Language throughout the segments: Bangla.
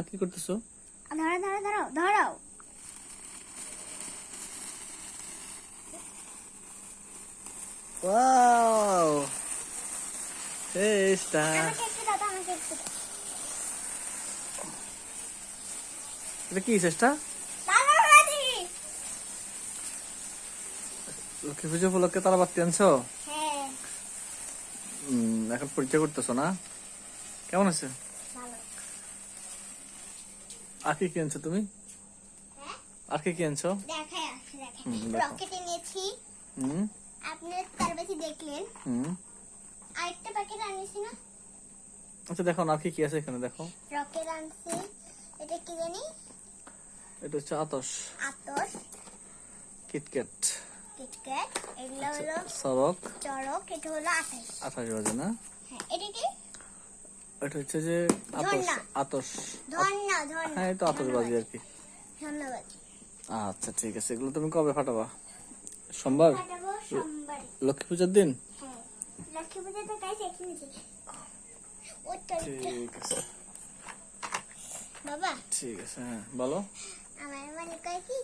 চেষ্টা কি করতেছো ধরো ধরো ধরো ধরো ওয়াও। দাও। এটা কি চেষ্টা লক্ষ্মী পুজো উপলক্ষে তারা বাড়তি আনছো? হ্যাঁ। উম, এখন পরীক্ষা করতেছো না? কেমন আছে? আর কি কি আনছো তুমি? হ্যাঁ? আর কি কি আনছো দেখাই আছে দেখাই। হুম, দেখো। রকেট এনেছি হুম? আপনি তার বেশি দেখলেন। আরেকটা প্যাকেট আনিয়েছি না? আচ্ছা দেখো আর কি কি আছে এখানে দেখো। রকেট আনছি। এটা কি জানি? এটা হচ্ছে আতস আতস কিটক্যাট কিটক্যাট এগুলো হলো সরক চড়ক এটা হলো আঠাশ। আঠাশ বাজে না? হ্যাঁ এটা কি? এটা হচ্ছে যে আতস আতস। হ্যাঁ এই তো আতসবাজি আর কি। আচ্ছা ঠিক আছে। এগুলো তুমি কবে ফাটাবা? সোমবার? লক্ষ্মী পূজার দিন? হ্যাঁ। ঠিক আছে। বাবা। ঠিক আছে হ্যাঁ বলো। আমার মনে করে কি?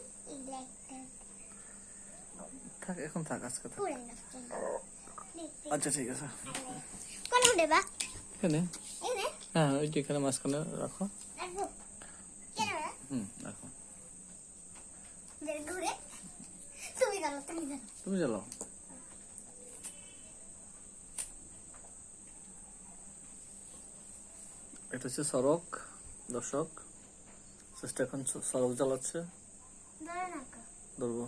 থাক এখন থাক আজকে থাক। আচ্ছা ঠিক আছে। কোন দেবা এখানে এখানে। হ্যাঁ ওই যে এখানে মাঝখানে রাখো? হুম রাখো। তুমি জ্বালাও এটা হচ্ছে সড়ক দর্শক। চেষ্টা এখন সড়ক জ্বালাচ্ছে। ধরে ধরবো।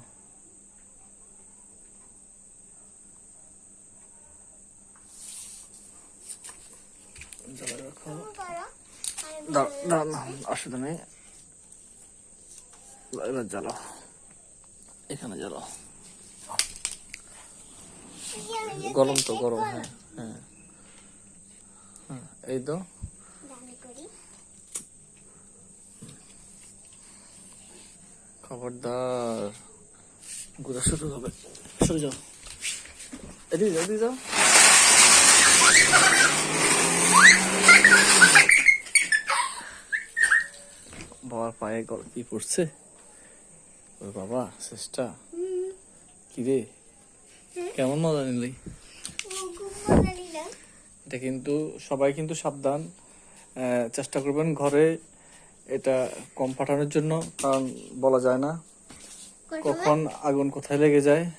অসুবিধা নেই। এবার জ্বালাও। এখানে জ্বালাও। ইয়ে গরম তো গরম হ্যাঁ হ্যাঁ। হ্যাঁ, এই তো। খবরদার। ঘোরা শুরু হবে। সরে যাও। এদিকে যাও এদিকে যাও। বাবার পায়ে গল- কি পড়ছে? ওর বাবা শেষটা। কি রে? কেমন মজা নিলি? এটা কিন্তু সবাই কিন্তু সাবধান। চেষ্টা করবেন ঘরে এটা কম পাঠানোর জন্য কারণ বলা যায় না। কখন আগুন কোথায় লেগে যায়?